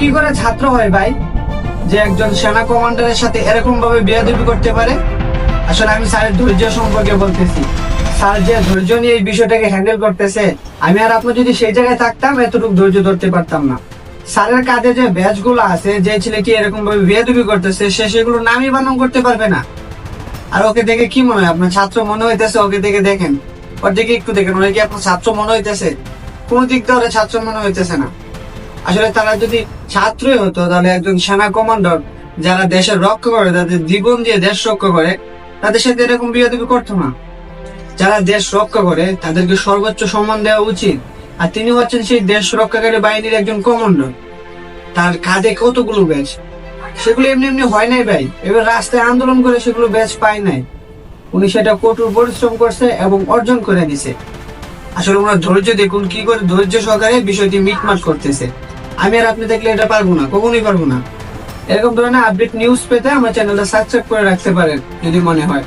কি করে ছাত্র হয় ভাই? যে একজন সেনা কমান্ডারের সাথে এরকম ভাবে বেয়াদবি করতে পারে? আসলে আমি স্যারের ধৈর্য সম্পর্কে বলতেছি। স্যার যে ধৈর্য নিয়ে এই বিষয়টাকে হ্যান্ডেল করতেছে, আমি আর আপনি যদি সেই জায়গায় থাকতাম, এতটুকু ধৈর্য ধরতে পারতাম না। স্যারের কাঁধে যে ব্যাচগুলো আছে, যে ছেলেটি এরকম ভাবে বেয়াদবি করতেছে, সে সেগুলো নামই বানান করতে পারবে না। আর ওকে দেখে কি মনে হয়? আপনার ছাত্র মনে হইতেছে? ওকে দেখে দেখেন। ওর দিকে একটু দেখেন। ওরা কি আপনার ছাত্র মনে হইতেছে? কোন দিক ওরা ছাত্র মনে হইতেছে না। আসলে তারা যদি ছাত্রই হতো, তাহলে একজন সেনা কমান্ডার যারা দেশের রক্ষা করে, তাদের জীবন দিয়ে দেশ রক্ষা করে, তাদের সাথে এরকম বিয়ে করতো না। যারা দেশ রক্ষা করে, তাদেরকে সর্বোচ্চ সম্মান দেওয়া উচিত। আর তিনি হচ্ছেন সেই দেশ রক্ষাকারী বাহিনীর একজন কমান্ডার। তার কাঁধে কতগুলো ব্যাচ? সেগুলো এমনি এমনি হয় নাই ভাই। এবার রাস্তায় আন্দোলন করে সেগুলো ব্যাচ পায় নাই। উনি সেটা কঠোর পরিশ্রম করছে এবং অর্জন করে দিছে। আসলে ওনার ধৈর্য দেখুন, কি করে ধৈর্য সহকারে বিষয়টি মিটমাট করতেছে। আমি আর আপনি দেখলে এটা পারব না, কখনোই পারব না। এরকম ধরনের আপডেট নিউজ পেতে আমার চ্যানেলটা সাবস্ক্রাইব করে রাখতে পারেন, যদি মনে হয়।